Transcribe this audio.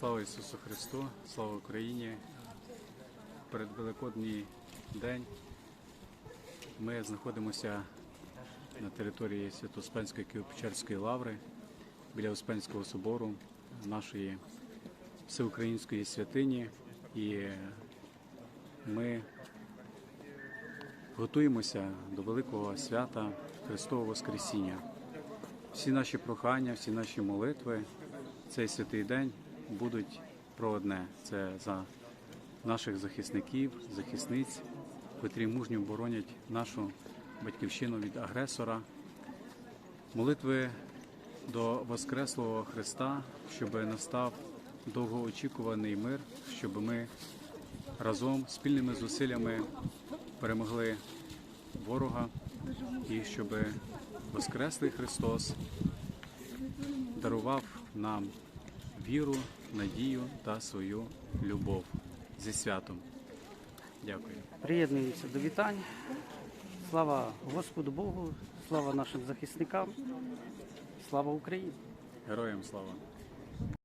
Слава Ісусу Христу, слава Україні. Перед Великодній день ми знаходимося на території Свято-Успенської Києво-Печерської лаври біля Успенського собору нашої всеукраїнської святині. І ми готуємося до великого свята Христового Воскресіння. Всі наші прохання, всі наші молитви цей святий день будуть про одне: це за наших захисників, захисниць, котрі мужньо боронять нашу батьківщину від агресора. Молитви до Воскреслого Христа, щоб настав довгоочікуваний мир, щоб ми разом спільними зусиллями перемогли ворога і щоб Воскреслий Христос дарував нам віру, надію та свою любов зі святом. Дякую. Приєднуємося до вітань. Слава Господу Богу, слава нашим захисникам, слава Україні! Героям слава!